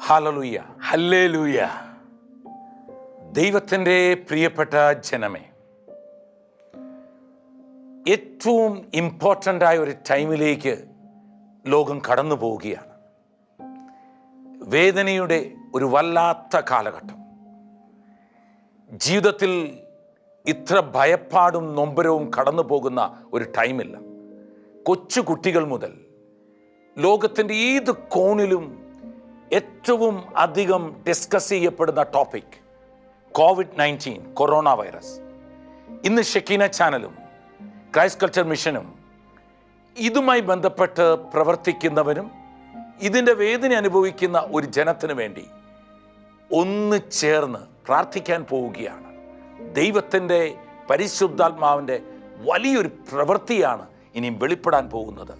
Hallelujah. Hallelujah. ദൈവത്തിന്റെ പ്രിയപ്പെട്ട ജനമേ ഏറ്റവും ഇമ്പോർട്ടന്റ് ആയ ഒരു ടൈമിലേക്ക് ലോകം കടന്നു പോവുകയാണ്. വേദനയുടെ ഒരു വല്ലാത്ത കാലഘട്ടം. ജീവിതത്തിൽ ഇത്ര ഭയപ്പാടും നൊമ്പരവും കടന്നു പോകുന്ന ഒരു ടൈമില്ല. കൊച്ചു കുട്ടികൾ മുതൽ ലോകത്തിന്റെ ഏത് കോണിലും ഏറ്റവും അധികം ഡിസ്കസ് ചെയ്യപ്പെടുന്ന topic COVID nineteen corona virus ഇന്ന് ഷെക്കീന ചാനലും ക്രൈസ്റ്റ് കൾച്ചർ മിഷനും ഇതുമായി ബന്ധപ്പെട്ട് പ്രവർത്തിക്കുന്നവരും ഇതിന്റെ വേദന അനുഭവിക്കുന്ന ഒരു ജനത്തിനു വേണ്ടി ഒന്ന് ചേർന്ന് പ്രാർത്ഥിക്കാൻ പോവുകയാണ്. ദൈവത്തിന്റെ പരിശുദ്ധാത്മാവിന്റെ വലിയൊരു പ്രവൃത്തിയാണ് ഇനിയും വെളിപ്പെടാൻ പോകുന്നത്.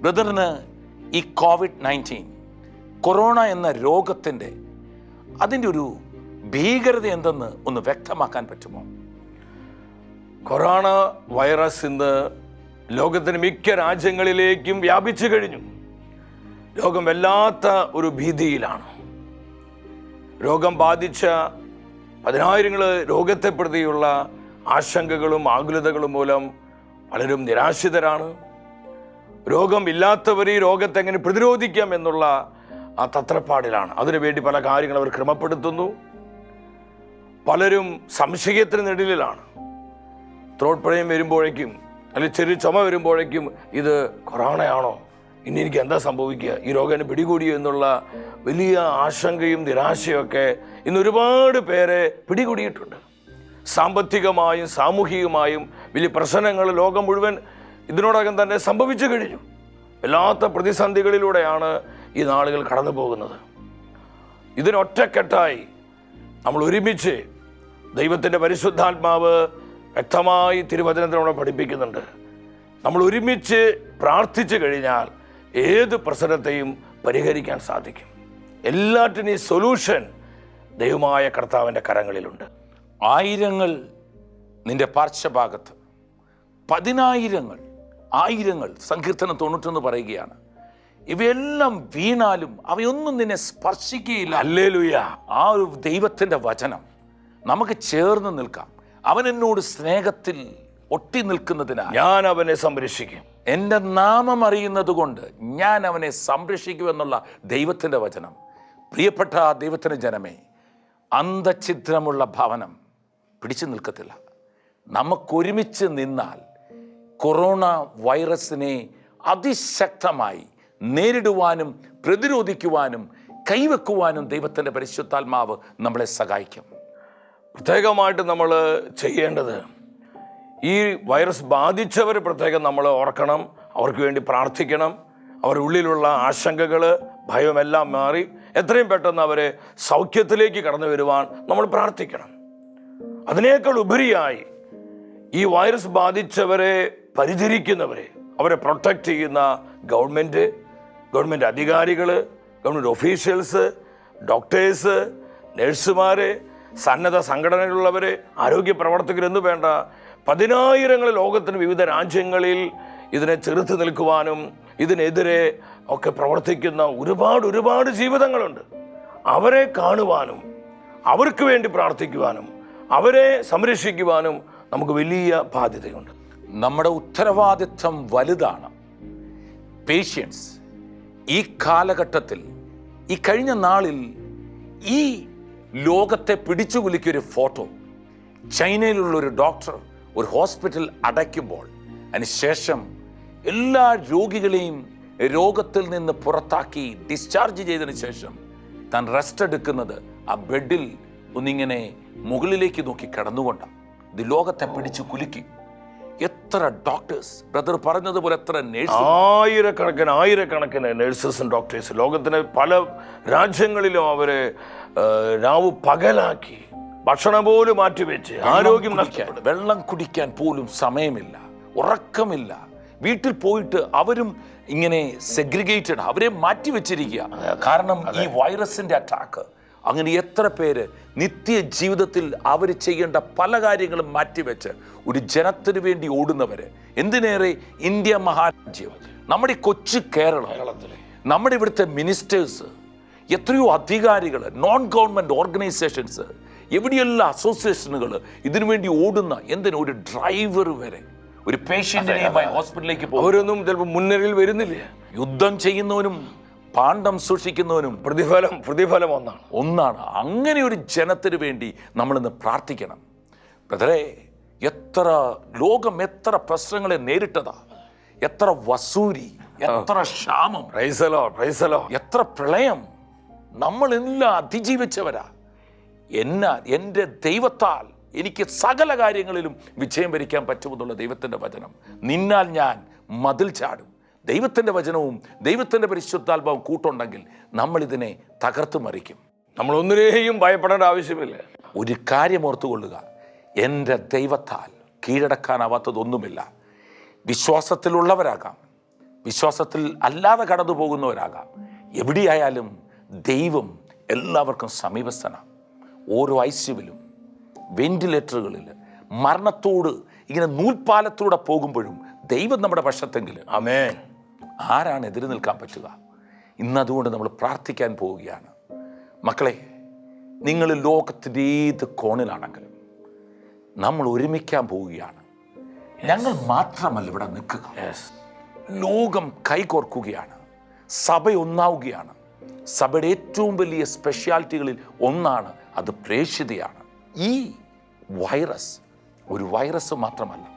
ബ്രദറിന് ഈ കോവിഡ് നയന്റീൻ കൊറോണ എന്ന രോഗത്തിന്റെ അതിന്റെ ഒരു ഭീകരത എന്തെന്ന് ഒന്ന് വ്യക്തമാക്കാൻ പറ്റുമോ? കൊറോണ വൈറസ് ഇന്ന് ലോകത്തിന് മിക്ക രാജ്യങ്ങളിലേക്കും വ്യാപിച്ചു കഴിഞ്ഞു. രോഗം വല്ലാത്ത ഒരു ഭീതിയിലാണ്. രോഗം ബാധിച്ച പതിനായിരങ്ങൾ രോഗത്തെ പ്രതിയുള്ള ആശങ്കകളും ആകുലതകളും മൂലം പലരും നിരാശിതരാണ്. രോഗം ഇല്ലാത്തവർ ഈ രോഗത്തെ എങ്ങനെ പ്രതിരോധിക്കാം എന്നുള്ള ആ തത്രപ്പാടിലാണ് അതിനുവേണ്ടി പല കാര്യങ്ങൾ അവർ ക്രമപ്പെടുത്തുന്നു. പലരും സംശയത്തിന് നെടിലാണ് ത്രോട്ട് വരുമ്പോഴേക്കും അല്ലെങ്കിൽ ചെറിയ ചുമ വരുമ്പോഴേക്കും ഇത് കൊറോണയാണോ? ഇനി എനിക്ക് എന്താ സംഭവിക്കുക? ഈ രോഗം പിടികൂടിയോ എന്നുള്ള വലിയ ആശങ്കയും നിരാശയൊക്കെ ഇന്ന് ഒരുപാട് പേരെ പിടികൂടിയിട്ടുണ്ട്. സാമ്പത്തികമായും സാമൂഹികമായും വലിയ പ്രശ്നങ്ങൾ ലോകം മുഴുവൻ ഇതിനോടകം തന്നെ സംഭവിച്ചു കഴിഞ്ഞു. വല്ലാത്ത പ്രതിസന്ധികളിലൂടെയാണ് ഈ നാളുകൾ കടന്നു പോകുന്നത്. ഇതിനൊറ്റക്കെട്ടായി നമ്മൾ ഒരുമിച്ച് ദൈവത്തിന്റെ പരിശുദ്ധാത്മാവ് വ്യക്തമായി തിരുവചനത്തിനോട് പഠിപ്പിക്കുന്നുണ്ട്. നമ്മൾ ഒരുമിച്ച് പ്രാർത്ഥിച്ചു കഴിഞ്ഞാൽ ഏത് പ്രശ്നത്തെയും പരിഹരിക്കാൻ സാധിക്കും. എല്ലാറ്റിനും സൊല്യൂഷൻ ദൈവമായ കർത്താവിന്റെ കരങ്ങളിലുണ്ട്. ആയിരങ്ങൾ നിന്റെ പാർശ്വഭാഗത്ത് പതിനായിരങ്ങൾ ആയിരങ്ങൾ സങ്കീർത്തനം തൊണ്ണൂറ്റൊന്ന് പറയുകയാണ്. ഇവയെല്ലാം വീണാലും അവയൊന്നും നിന്നെ സ്പർശിക്കുകയില്ല. അല്ലേലുയ ആ ഒരു ദൈവത്തിന്റെ വചനം നമുക്ക് ചേർന്ന് നിൽക്കാം. അവൻ എന്നോട് സ്നേഹത്തിൽ ഒട്ടി നിൽക്കുന്നതിനാൽ ഞാൻ അവനെ സംരക്ഷിക്കും. എന്റെ നാമം അറിയുന്നത് കൊണ്ട് ഞാൻ അവനെ സംരക്ഷിക്കുമെന്നുള്ള ദൈവത്തിന്റെ വചനം. പ്രിയപ്പെട്ട ആ ദൈവത്തിന്റെ ജനമേ അന്തഛിദ്രമുള്ള ഭവനം പിടിച്ചു നിൽക്കത്തില്ല. നമുക്കൊരുമിച്ച് നിന്നാൽ കൊറോണ വൈറസിനെ അതിശക്തമായി നേരിടുവാനും പ്രതിരോധിക്കുവാനും കൈവെക്കുവാനും ദൈവത്തിന്റെ പരിശുദ്ധാത്മാവ് നമ്മളെ സഹായിക്കും. പ്രത്യേകമായിട്ട് നമ്മൾ ചെയ്യേണ്ടത് ഈ വൈറസ് ബാധിച്ചവർ പ്രത്യേകം നമ്മൾ ഓർക്കണം അവർക്ക് വേണ്ടി പ്രാർത്ഥിക്കണം അവരുടെ ഉള്ളിലുള്ള ആശങ്കകൾ ഭയമെല്ലാം മാറി എത്രയും പെട്ടെന്ന് അവരെ സൗഖ്യത്തിലേക്ക് കടന്നു വരുവാൻ നമ്മൾ പ്രാർത്ഥിക്കണം. അതിനേക്കാൾ ഉപരിയായി ഈ വൈറസ് ബാധിച്ചവരെ പരിചരിക്കുന്നവരെ അവരെ പ്രൊട്ടക്റ്റ് ചെയ്യുന്ന ഗവൺമെന്റ് ഗവൺമെന്റ് അധികാരികൾ ഗവൺമെന്റ് ഒഫീഷ്യൽസ് ഡോക്ടേഴ്സ് നഴ്സുമാർ സന്നദ്ധ സംഘടനകളുള്ളവർ ആരോഗ്യ പ്രവർത്തകരെന്ന് വേണ്ട? പതിനായിരങ്ങൾ ലോകത്തിന് വിവിധ രാജ്യങ്ങളിൽ ഇതിനെ ചെറുത്ത് നിൽക്കുവാനും ഇതിനെതിരെ ഒക്കെ പ്രവർത്തിക്കുന്ന ഒരുപാട് ഒരുപാട് ജീവിതങ്ങളുണ്ട്. അവരെ കാണുവാനും അവർക്ക് വേണ്ടി പ്രാർത്ഥിക്കുവാനും അവരെ സംരക്ഷിക്കുവാനും നമുക്ക് വലിയ ബാധ്യതയുണ്ട്. നമ്മുടെ ഉത്തരവാദിത്വം വലുതാണ്. പേഷ്യൻസ് ഈ കാലഘട്ടത്തിൽ ഈ കഴിഞ്ഞ നാളിൽ ഈ ലോകത്തെ പിടിച്ചു കുലുക്കിയൊരു ഫോട്ടോ ചൈനയിലുള്ള ഒരു ഡോക്ടർ ഒരു ഹോസ്പിറ്റൽ അടയ്ക്കുമ്പോൾ അതിനുശേഷം എല്ലാ രോഗികളെയും രോഗത്തിൽ നിന്ന് പുറത്താക്കി ഡിസ്ചാർജ് ചെയ്തതിന് ശേഷം താൻ റെസ്റ്റ് എടുക്കുന്നത് ആ ബെഡിൽ ഒന്നിങ്ങനെ മുകളിലേക്ക് നോക്കി കിടന്നുകൊണ്ടാണ്. ഇത് ലോകത്തെ പിടിച്ചു കുലുക്കി. എത്ര ഡോക്ടേഴ്സ് ബ്രദർ പറഞ്ഞതുപോലെ എത്ര നേഴ്സ് ആയിരക്കണക്കിന് ആയിരക്കണക്കിന് നേഴ്സസും ഡോക്ടേഴ്സ് ലോകത്തിന് പല രാജ്യങ്ങളിലും അവരെ രാവു പകലാക്കി. ഭക്ഷണം പോലും മാറ്റിവെച്ച്. ആരോഗ്യം നഷ്ടപ്പെട്ടു വെള്ളം കുടിക്കാൻ പോലും സമയമില്ല. ഉറക്കമില്ല. വീട്ടിൽ പോയിട്ട് അവരും ഇങ്ങനെ സെഗ്രിഗേറ്റഡ് അവരെ മാറ്റി വെച്ചിരിക്കുക കാരണം ഈ വൈറസിന്റെ അറ്റാക്ക് അങ്ങനെ എത്ര പേര് നിത്യ ജീവിതത്തിൽ അവർ ചെയ്യേണ്ട പല കാര്യങ്ങളും മാറ്റിവെച്ച് ഒരു ജനത്തിന് വേണ്ടി ഓടുന്നവര്. എന്തിനേറെ? ഇന്ത്യ മഹാരാജ്യം. നമ്മുടെ കൊച്ചു കേരളം. നമ്മുടെ ഇവിടുത്തെ മിനിസ്റ്റേഴ്സ് എത്രയോ അധികാരികൾ നോൺ ഗവൺമെന്റ് ഓർഗനൈസേഷൻസ് എവിടെയെല്ലാം അസോസിയേഷനുകൾ ഇതിനുവേണ്ടി ഓടുന്ന എന്തിനും? ഒരു ഡ്രൈവർ വരെ. ഒരു പേഷ്യന്റിനെയുമായി ഹോസ്പിറ്റലിലേക്ക് പോകും. അവരൊന്നും ചിലപ്പോൾ മുന്നറിയിൽ വരുന്നില്ല. യുദ്ധം ചെയ്യുന്നവനും പാണ്ഡം സൂക്ഷിക്കുന്നവനും പ്രതിഫലം പ്രതിഫലം ഒന്നാണ്. ഒന്നാണ്. അങ്ങനെ ഒരു ജനത്തിന് വേണ്ടി നമ്മളിന്ന് പ്രാർത്ഥിക്കണം. ബ്രദറെ എത്ര ലോകം എത്ര പ്രശ്നങ്ങളെ നേരിട്ടതാ. എത്ര വസൂരി എത്ര ക്ഷാമം. പ്രൈസലോ പ്രൈസലോ എത്ര പ്രളയം. നമ്മളെല്ലാം അതിജീവിച്ചവരാ. എന്നാൽ എന്റെ ദൈവത്താൽ എനിക്ക് സകല കാര്യങ്ങളിലും വിജയം വരിക്കാൻ പറ്റുമെന്നുള്ള ദൈവത്തിന്റെ വചനം. നിന്നാൽ ഞാൻ മതിൽ ചാടും. ദൈവത്തിന്റെ വചനവും ദൈവത്തിന്റെ പരിശുദ്ധാത്മാവും കൂട്ടുണ്ടെങ്കിൽ നമ്മളിതിനെ തകർത്ത് മറിക്കും. നമ്മൾ ഒന്നിനെയും ഭയപ്പെടേണ്ട ആവശ്യമില്ല. ഒരു കാര്യം ഓർത്തുകൊള്ളുക. എന്റെ ദൈവത്താൽ കീഴടക്കാനാവാത്തതൊന്നുമില്ല. വിശ്വാസത്തിലുള്ളവരാകാം. വിശ്വാസത്തിൽ അല്ലാതെ കടന്നു പോകുന്നവരാകാം എവിടെയായാലും ദൈവം എല്ലാവർക്കും സമീപസ്ഥനാണ്. ഓരോ ഐസ്യുവിലും വെന്റിലേറ്ററുകളിൽ മരണത്തോട് ഇങ്ങനെ നൂൽപ്പാലത്തൂടെ പോകുമ്പോഴും ദൈവം നമ്മുടെ പക്ഷത്തെങ്കിൽ അമേൻ ആരാണ് എതിര് നിൽക്കാൻ പറ്റുക? ഇന്ന് അതുകൊണ്ട് നമ്മൾ പ്രാർത്ഥിക്കാൻ പോവുകയാണ്. മക്കളെ നിങ്ങൾ ലോകത്തിന്റെ ഏത് കോണിലാണെങ്കിലും നമ്മൾ ഒരുമിക്കാൻ പോവുകയാണ്. ഞങ്ങൾ മാത്രമല്ല ഇവിടെ നിൽക്കുക. ലോകം കൈകോർക്കുകയാണ്. സഭ ഒന്നാവുകയാണ്. സഭയുടെ ഏറ്റവും വലിയ സ്പെഷ്യാലിറ്റികളിൽ ഒന്നാണ് അത് പ്രേക്ഷിതയാണ്. ഈ വൈറസ് ഒരു വൈറസ് മാത്രമല്ല.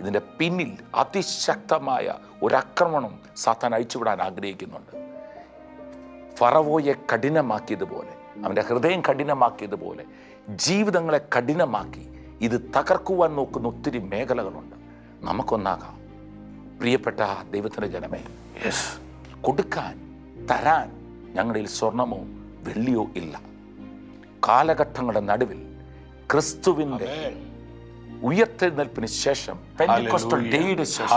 ഇതിന്റെ പിന്നിൽ അതിശക്തമായ ഒരു ആക്രമണം സാത്താൻ അഴിച്ചുവിടാൻ ആഗ്രഹിക്കുന്നുണ്ട്. ഫറവോയെ കഠിനമാക്കിയതുപോലെ അവന്റെ ഹൃദയം കഠിനമാക്കിയതുപോലെ ജീവിതങ്ങളെ കഠിനമാക്കി ഇത് തകർക്കുവാൻ നോക്കുന്ന ഒത്തിരി മേഖലകളുണ്ട്. നമുക്കൊന്നാകാം. പ്രിയപ്പെട്ട ദൈവത്തിന്റെ ജനമേ യെസ് കൊടുക്കാൻ തരാൻ ഞങ്ങളിൽ സ്വർണമോ വെള്ളിയോ ഇല്ല. കാലഘട്ടങ്ങളുടെ നടുവിൽ ക്രിസ്തുവിന്റെ ഉയർത്തെഴുന്നേൽപ്പിന് ശേഷം പെന്തക്കോസ്റ്റൽ ഡേയുടെ ശേഷം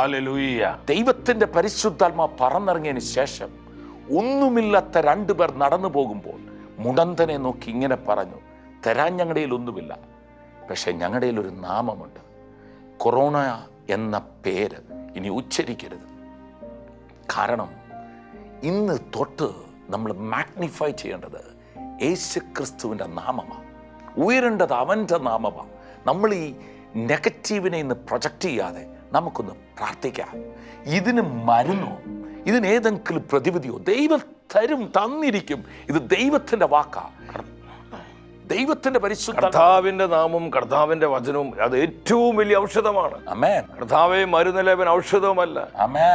ദൈവത്തിന്റെ പരിശുദ്ധാത്മാ പറന്നിറങ്ങിയതിന് ശേഷം ഒന്നുമില്ലാത്ത രണ്ടു പേർ നടന്നു പോകുമ്പോൾ മുടന്തനെ നോക്കി ഇങ്ങനെ പറഞ്ഞു തരാൻ ഞങ്ങളുടെ ഒന്നുമില്ല പക്ഷെ ഞങ്ങളുടെ ഒരു നാമമുണ്ട്. കൊറോണ എന്ന പേര് ഇനി ഉച്ചരിക്കരുത്. കാരണം ഇന്ന് തൊട്ട് നമ്മൾ മാഗ്നിഫൈ ചെയ്യേണ്ടത് യേശു ക്രിസ്തുവിന്റെ നാമമാണ് ഉയരേണ്ടത് അവന്റെ നാമമാണ് നമ്മൾ ഈ നെഗറ്റീവിനെ ഇന്ന് പ്രൊജക്റ്റ് ചെയ്യാതെ നമുക്കൊന്ന് പ്രാർത്ഥിക്കാം. ഇതിന് മരുന്നോ ഇതിനേതെങ്കിലും പ്രതിവിധിയോ ദൈവം തരും തന്നിരിക്കും. ഇത് ദൈവത്തിന്റെ വാക്കാ. ദൈവത്തിന്റെ പരിശുദ്ധ കർത്താവിന്റെ നാമം കർത്താവിന്റെ വചനവും അത് ഏറ്റവും വലിയ ഔഷധമാണ്. കർത്താവെ മരുന്നിലേവൻ ഔഷധവുമല്ല.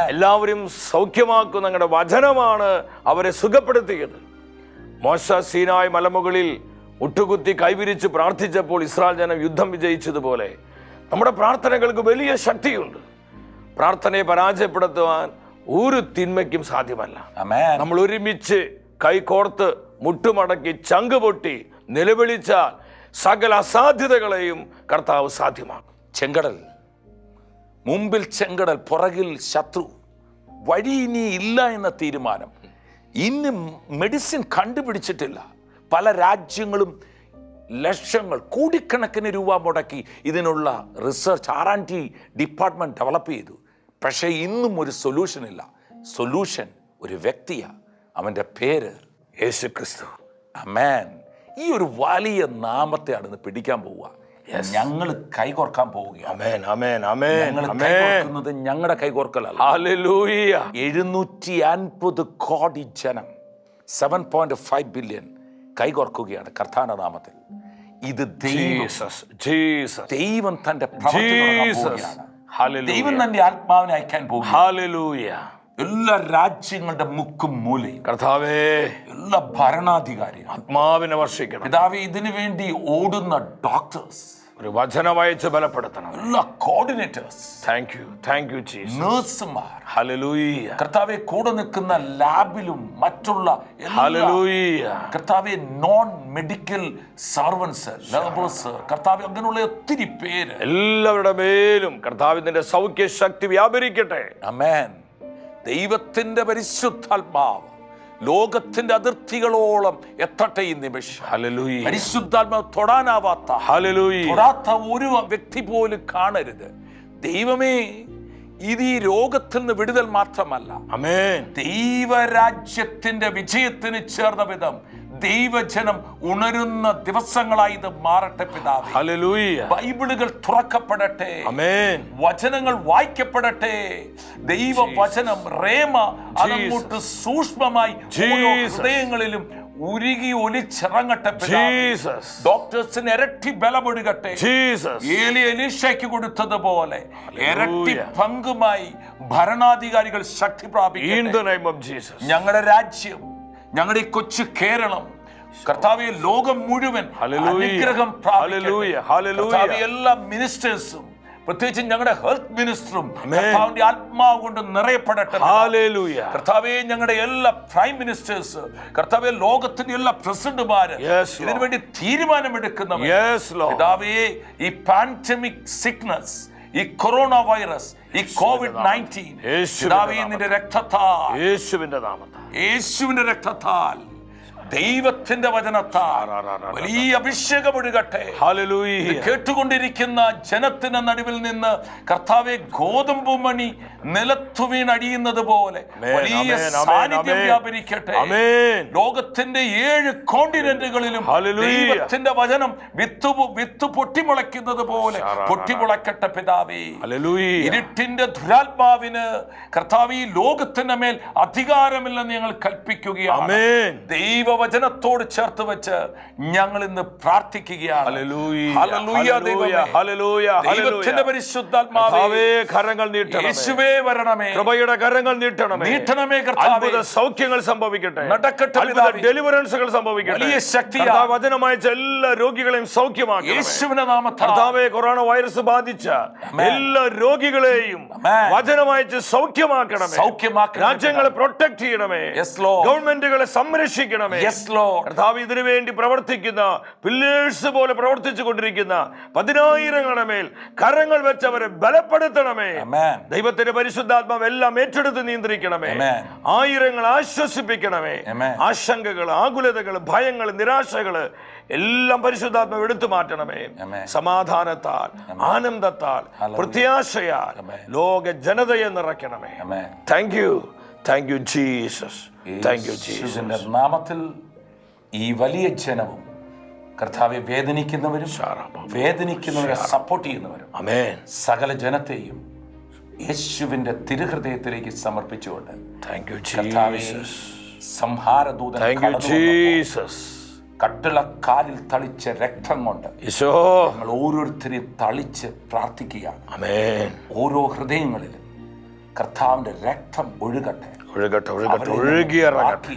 എല്ലാവരും സൗഖ്യമാക്കുന്ന ഞങ്ങളുടെ വചനമാണ് അവരെ സുഖപ്പെടുത്തിയത്. മോശ സീനായ് മലമുകളിൽ മുട്ടുകുത്തി കൈവിരിച്ച് പ്രാർത്ഥിച്ചപ്പോൾ ഇസ്രായേൽ ജനം യുദ്ധം വിജയിച്ചതുപോലെ നമ്മുടെ പ്രാർത്ഥനകൾക്ക് വലിയ ശക്തിയുണ്ട്. പ്രാർത്ഥനയെ പരാജയപ്പെടുത്തുവാൻ ഒരു തിന്മയ്ക്കും സാധ്യമല്ല. നമ്മൾ ഒരുമിച്ച് കൈകോർത്ത് മുട്ടുമടക്കി ചങ്ക് പൊട്ടി നിലവിളിച്ചാൽ സകല അസാധ്യതകളെയും കർത്താവ് സാധ്യമാക്കും. ചെങ്കടൽ മുമ്പിൽ ചെങ്കടൽ പുറകിൽ ശത്രു വഴി ഇനി ഇല്ല എന്ന തീരുമാനം. ഇന്ന് മെഡിസിൻ കണ്ടുപിടിച്ചിട്ടില്ല. പല രാജ്യങ്ങളും ലക്ഷങ്ങൾ കോടിക്കണക്കിന് രൂപ മുടക്കി ഇതിനുള്ള research R and T department develop ചെയ്തു. പക്ഷേ ഇന്നും ഒരു സൊല്യൂഷൻ ഇല്ല. സൊല്യൂഷൻ ഒരു വ്യക്തിയാണ് അവന്റെ പേര് യേശു ക്രിസ്തു അമേൻ ഈ ഒരു വലിയ നാമത്തെയാണ് ഇന്ന് പിടിക്കാൻ പോവുക. ഞങ്ങൾ കൈകോർക്കാൻ പോവുകയാണ്. ഞങ്ങളുടെ കൈകോർക്കലല്ല. എഴുന്നൂറ്റി അൻപത് കോടി ജനം സെവൻ പോയിന്റ് ഫൈവ് ബില്യൺ കൈകോർക്കുകയാണ് കർത്താന നാമത്തിൽ. ഇത് ദൈവം. തന്റെ ദൈവം തന്റെ ആത്മാവിനെ അയക്കാൻ പോകും എല്ലാ രാജ്യങ്ങളുടെ മുക്കും മൂലയും. കർത്താവേ. എല്ലാ ഭരണാധികാരിയും. ആത്മാവിനെ വർഷിക്കണം. പിതാവ് ഇതിനു വേണ്ടി ഓടുന്ന ഡോക്ടേഴ്സ് ഒരു വചനമയച്ച് ബലപ്പെടുത്തണം. എല്ലാ coordinators thank you thank you നഴ്സുമാർ ഹലലൂയി കർത്താവെ കൂടെ നിൽക്കുന്ന ലാബിലും മറ്റുള്ള ഹലലൂയി കർത്താവെ നോൺ മെഡിക്കൽ സർവൻസ് ലേബേഴ്സ് കർത്താവ് അങ്ങനെയുള്ള ഒത്തിരി പേര്. എല്ലാവരുടെ മേലും കർത്താവിന്റെ സൗഖ്യ ശക്തി വ്യാപരിക്കട്ടെ. അമേൻ ദൈവത്തിന്റെ പരിശുദ്ധാത്മാവ് ലോകത്തിന്റെ അതിർത്തികളോളം എത്തട്ടെ ഈ നിമിഷം. പരിശുദ്ധാത്മാവ് തൊടാനാവാത്ത തൊടാത്ത ഒരു വ്യക്തി പോലും കാണരുത്. ദൈവമേ ഇത് ഈ രോഗത്തിൽ നിന്ന് വിടുതൽ മാത്രമല്ല. ദൈവരാജ്യത്തിന്റെ വിജയത്തിന് ചേർന്ന വിധം ദൈവജനം ഉണരുന്ന ദിവസങ്ങളായി ഇത് മാറട്ടെ പിതാവേ. ബൈബിളുകൾ തുറക്കപ്പെടട്ടെ. വചനങ്ങൾ വായിക്കപ്പെടട്ടെ. ദൈവ വചനം റേമ അതങ്ങോട്ട് സൂക്ഷ്മമായി ഹൃദയങ്ങളിലും ഉരുകി ഒലിച്ചിറങ്ങട്ടെ ഡോക്ടേഴ്സിന് ഇരട്ടി ബലമെടുകട്ടെ ജീസസ് ഏലി എലീഷയ്ക്ക് കൊടുത്തതുപോലെ ഇരട്ടി പങ്കുമായി ഭരണാധികാരികൾ ശക്തി ജീസസ് ഞങ്ങളുടെ രാജ്യം ഞങ്ങളുടെ ഈ കൊച്ചു കേരളം കർത്താവെ ലോകം മുഴുവൻ. അനുഗ്രഹം എല്ലാ മിനിസ്റ്റേഴ്സും പ്രത്യേകിച്ച് ഞങ്ങളുടെ ഹെൽത്ത് മിനിസ്റ്ററും. കർത്താവിന്റെ ആത്മാവ് കൊണ്ട് നിറയപ്പെടട്ടെ കർത്താവെ ഞങ്ങളുടെ എല്ലാ പ്രൈം മിനിസ്റ്റേഴ്സ് കർത്താവെ ലോകത്തിന്റെ എല്ലാ പ്രസിഡന്റുമാര് ഇതിനുവേണ്ടി തീരുമാനമെടുക്കുന്ന തീരുമാനമെടുക്കുന്നവർ ഈ പാൻഡമിക് സിക്നസ് ഈ കൊറോണ വൈറസ് ഈ കോവിഡ് നയന്റീൻ നിന്റെ രക്തത്താൽ. യേശുവിന്റെ നാമത്തിൽ. യേശുവിന്റെ രക്തത്താൽ. ദൈവത്തിന്റെ വചനത്താൽ വലിയ അഭിഷേകം ഒഴുകട്ടെ കേട്ടുകൊണ്ടിരിക്കുന്ന ജനത്തിന് നടുവിൽ നിന്ന് കർത്താവെ ഗോതമ്പ് മണി നിലത്തു വീണടിയുന്നത് പോലെ വലിയ സാന്നിധ്യം. വ്യാപരിക്കട്ടെ. ലോകത്തിന്റെ ഏഴ് കോണ്ടിനെന്റുകളിലും. ദൈവത്തിന്റെ വചനം വിത്ത് വിത്ത് പൊട്ടിമുളയ്ക്കുന്നത് പോലെ. പൊട്ടിമുളക്കട്ടെ പിതാവേ. ഇരുട്ടിന്റെ ദുരാത്മാവിന് കർത്താവ് ഈ ലോകത്തിന്റെ മേൽ അധികാരമില്ലെന്ന് ഞങ്ങൾ കൽപ്പിക്കുകയാണ്. ആമേൻ ദൈവവചനത്തോട് ചേർത്ത് വെച്ച് ഞങ്ങൾ ഇന്ന് പ്രാർത്ഥിക്കുകയാണ് ദൈവത്തിന്റെ പരിശുദ്ധാത്മാവേ കരങ്ങൾ നീട്ടണം യേശുവേ വരണമേ. കൃപയുടെ കരങ്ങൾ നീട്ടണമേ. നീട്ടണമേ അത്ഭുത സൗഖ്യങ്ങൾ സംഭവിക്കട്ടെ. നടക്കട്ടെ അത്ഭുത പിതാവേ. ഡെലിവറൻസുകൾ സംഭവിക്കട്ടെ. വലിയ. കർത്താവ് വചനമയച്ച എല്ലാ രോഗികളെയും സൗഖ്യമാക്കി യേശുവിന്റെ നാമത്താൽ. കർത്താവെ കൊറോണ വൈറസ് ബാധിച്ച എല്ലാ രോഗികളെയും. വചനമയച്ച് സൗഖ്യമാക്കണമേ. സൗഖ്യമാക്കണമേ. രാജ്യങ്ങളെ പ്രൊട്ടക്ട് ചെയ്യണമേ. ഗവൺമെന്റുകളെ സംരക്ഷിക്കണമേ. കർത്താവ് ഇതിനു വേണ്ടി പ്രവർത്തിക്കുന്ന പില്ലേഴ്സ് പോലെ പ്രവർത്തിച്ചു കൊണ്ടിരിക്കുന്ന പതിനായിരങ്ങളുടെ മേൽ കരങ്ങൾ വെച്ചവരെ ബലപ്പെടുത്തണമേ. ദൈവത്തിന്റെ പരിശുദ്ധാത്മാവ് എല്ലാം ഏറ്റെടുത്ത് നിയന്ത്രിക്കണമേ. ആയിരങ്ങൾ ആശ്വസിപ്പിക്കണമേ. ആശങ്കകൾ ആകുലതകൾ ഭയങ്ങൾ നിരാശകൾ എല്ലാം പരിശുദ്ധാത്മാവ് എടുത്തു മാറ്റണമേ. സമാധാനത്താൽ ആനന്ദത്താൽ. പ്രത്യാശയാൽ ലോക ജനതയെ നിറയ്ക്കണമേ. Thank you thank you Jesus thank you ജീസസിന്റെ നാമത്തിൽ ഈ വലിയ ജനവും കർത്താവെ വേദനിക്കുന്നവരും വേദനിക്കുന്നവരെ സപ്പോർട്ട് ചെയ്യുന്നവരും അമേൻ സകല ജനത്തെയും യേശുവിന്റെ തിരുഹൃദയത്തിലേക്ക് സമർപ്പിച്ചുകൊണ്ട് താങ്ക് യു ജീസസ് സംഹാരദൂതൻ താങ്ക് യു ജീസസ് കട്ടിളക്കാലിൽ തളിച്ച രക്തം കൊണ്ട് നമ്മൾ ഓരോരുത്തരെയും തളിച്ച് പ്രാർത്ഥിക്കുകയാണ്. അമേൻ ഓരോ ഹൃദയങ്ങളിലും കർത്താവിന്റെ രക്തം ഒഴുകട്ടെ. ഒഴുകട്ടെ ഒഴുകട്ടെ ഒഴുകിയിറങ്ങട്ടെ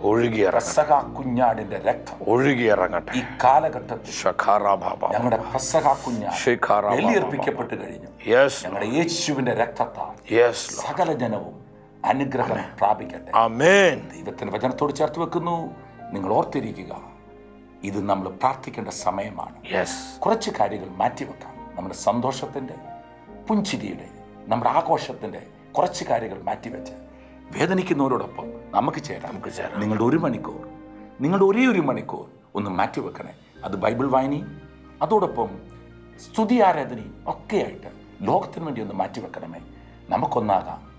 ഒഴുകിയിറങ്ങട്ടെ കുഞ്ഞാടിന്റെ രക്തം ഒഴുകിയിറങ്ങട്ടെ ഈ കാലഘട്ടത്തിൽ ഞങ്ങളുടെ പെസഹ കുഞ്ഞാട് ബലിയർപ്പിക്കപ്പെട്ട് കഴിഞ്ഞു. ഞങ്ങളുടെ യേശുവിന്റെ രക്തത്താൽ സകല ജനവും അനുഗ്രഹം പ്രാപിക്കട്ടെ. ദൈവത്തിന്റെ വചനത്തോട് ചേർത്ത് വെക്കുന്നു. നിങ്ങൾ ഓർത്തിരിക്കുക ഇത് നമ്മൾ പ്രാർത്ഥിക്കേണ്ട സമയമാണ്. കുറച്ച് കാര്യങ്ങൾ മാറ്റിവെക്കാം. നമ്മുടെ സന്തോഷത്തിന്റെ പുഞ്ചിരിയുടെ നമ്മുടെ ആഘോഷത്തിന്റെ കുറച്ച് കാര്യങ്ങൾ മാറ്റിവെച്ച് വേദനിക്കുന്നവരോടൊപ്പം നമുക്ക് ചേരാം. നമുക്ക് ചേരാം. നിങ്ങളുടെ ഒരു മണിക്കൂർ നിങ്ങളുടെ ഒരേ ഒരു മണിക്കൂർ ഒന്ന് മാറ്റിവെക്കണേ. അത് ബൈബിൾ വായനയും അതോടൊപ്പം സ്തുതി ആരാധനയും ഒക്കെയായിട്ട് ലോകത്തിന് വേണ്ടി ഒന്ന് മാറ്റിവെക്കണമേ. നമുക്കൊന്നാകാം.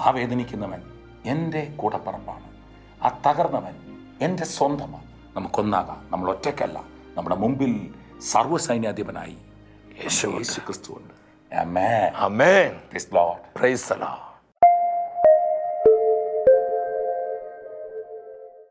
ആ വേദനിക്കുന്നവൻ എന്റെ കൂടപ്പറപ്പാണ്. ആ തകർന്നവൻ എന്റെ സ്വന്തമാണ്. നമുക്കൊന്നാകാം. നമ്മൾ ഒറ്റയ്ക്കല്ല. നമ്മുടെ മുമ്പിൽ സർവസൈന്യാധിപനായി യേശു ക്രിസ്തു ക്രിസ്തുവുണ്ട് Amen. Amen. Praise Lord. Praise the Lord.